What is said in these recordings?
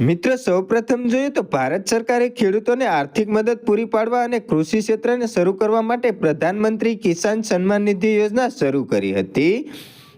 મિત્રો, સૌપ્રથમ જોઈએ તો ભારત સરકારે ખેડૂતોને આર્થિક મદદ પૂરી પાડવા અને કૃષિ ક્ષેત્રને શરૂ કરવા માટે પ્રધાનમંત્રી કિસાન સન્માન નિધિ યોજના શરૂ કરી હતી.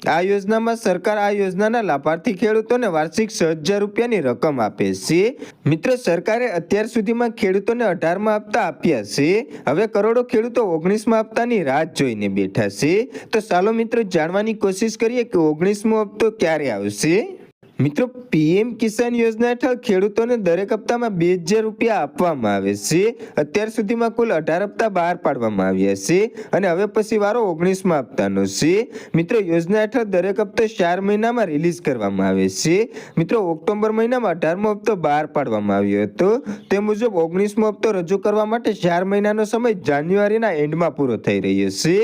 આ યોજનામાં સરકાર આ યોજનાના લાભાર્થી ખેડૂતોને વાર્ષિક છ હજાર રૂપિયાની રકમ આપે છે. મિત્રો, સરકારે અત્યાર સુધીમાં ખેડૂતોને અઢારમાં હપ્તા આપ્યા છે. હવે કરોડો ખેડૂતો ઓગણીસમાં હપ્તાની રાહ જોઈને બેઠા છે. તો ચાલો મિત્રો, જાણવાની કોશિશ કરીએ કે ઓગણીસમો હપ્તો ક્યારે આવશે? મિત્રો, પીએમ કિસાન યોજના હેઠળ ખેડૂતોને દરેક હપ્તામાં બે હજાર રૂપિયા આપવામાં આવે છે. અત્યાર સુધીમાં કુલ અઢાર હપ્તા બહાર પાડવામાં આવ્યા છે અને હવે પછી વારો ઓગણીસમાં હપ્તાનો છે. મિત્રો, યોજના હેઠળ દરેક હપ્તો ચાર મહિનામાં રિલીઝ કરવામાં આવે છે. મિત્રો, ઓક્ટોબર મહિનામાં અઢારમો હપ્તો બહાર પાડવામાં આવ્યો હતો. તે મુજબ ઓગણીસમો હપ્તો રજૂ કરવા માટે ચાર મહિનાનો સમય જાન્યુઆરીના એન્ડમાં પૂરો થઈ રહ્યો છે.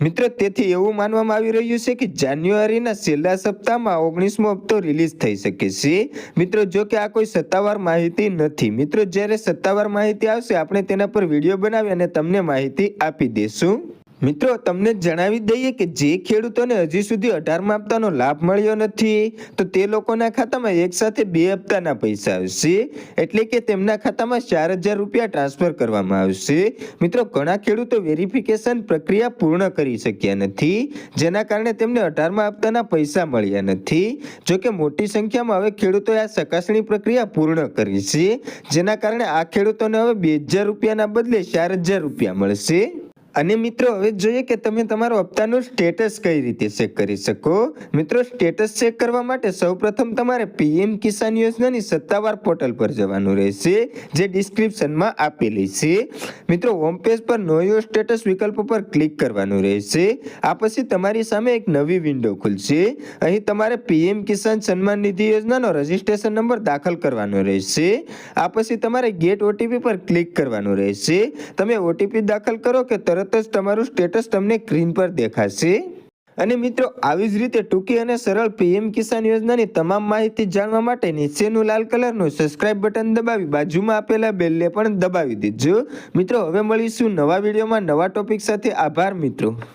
મિત્રો, તેથી એવું માનવામાં આવી રહ્યું છે કે જાન્યુઆરીના છેલ્લા સપ્તાહમાં ઓગણીસમો હપ્તો રિલીઝ થઈ શકે છે? મિત્રો, જો કે આ કોઈ સત્તાવાર માહિતી નથી. મિત્રો, જ્યારે સત્તાવાર માહિતી આવશે, આપણે તેના પર વીડિયો બનાવી અને તમને માહિતી આપી દઈશું મિત્રો, તમને જણાવી દઈએ કે જે ખેડૂતોને હજી સુધી અઢારમાં હપ્તાનો લાભ મળ્યો નથી, તો તે લોકોના ખાતામાં એક સાથે બે હપ્તાના પૈસા આવશે. એટલે કે તેમના ખાતામાં ચાર હજાર રૂપિયા ટ્રાન્સફર કરવામાં આવશે. મિત્રો, ઘણા ખેડૂતો વેરિફિકેશન પ્રક્રિયા પૂર્ણ કરી શક્યા નથી, જેના કારણે તેમને અઢારમાં હપ્તાના પૈસા મળ્યા નથી. જો કે મોટી સંખ્યામાં હવે ખેડૂતોએ આ ચકાસણી પ્રક્રિયા પૂર્ણ કરી છે, જેના કારણે આ ખેડૂતોને હવે બે હજાર રૂપિયાના બદલે ચાર હજાર રૂપિયા મળશે. અને મિત્રો, હવે જોઈએ કે તમે તમારો હપ્તાનું સ્ટેટસ કઈ રીતે ચેક કરી શકો? મિત્રો સ્ટેટસ ચેક કરવા માટે સૌપ્રથમ તમારે પીએમ કિસાન યોજનાની સત્તાવાર પોર્ટલ પર જવાનું રહેશે, જે ડિસ્ક્રિપ્શનમાં આપેલી છે. મિત્રો હોમ પેજ પર નો યોર સ્ટેટસ વિકલ્પ પર ક્લિક કરવાનું રહેશે. આ પછી તમારી સામે એક નવી વિન્ડો ખુલશે. અહીં તમારે પીએમ કિસાન સન્માન નિધિ યોજનાનો રજિસ્ટ્રેશન નંબર દાખલ કરવાનો રહેશે. આ પછી તમારે ગેટ ઓટીપી પર ક્લિક કરવાનું રહેશે. તમે ઓટીપી દાખલ કરો કે તરત જ તમારું સ્ટેટસ તમને સ્ક્રીન પર દેખાશે. અને મિત્રો, આવી જ રીતે ટૂંકી અને સરળ પીએમ કિસાન યોજનાની તમામ માહિતી જાણવા માટે નીચેનું લાલ કલરનું સબસ્ક્રાઇબ બટન દબાવી બાજુમાં આપેલા બેલને પણ દબાવી દીધું મિત્રો, હવે મળીશું નવા વિડીયોમાં નવા ટોપિક સાથે. આભાર મિત્રો.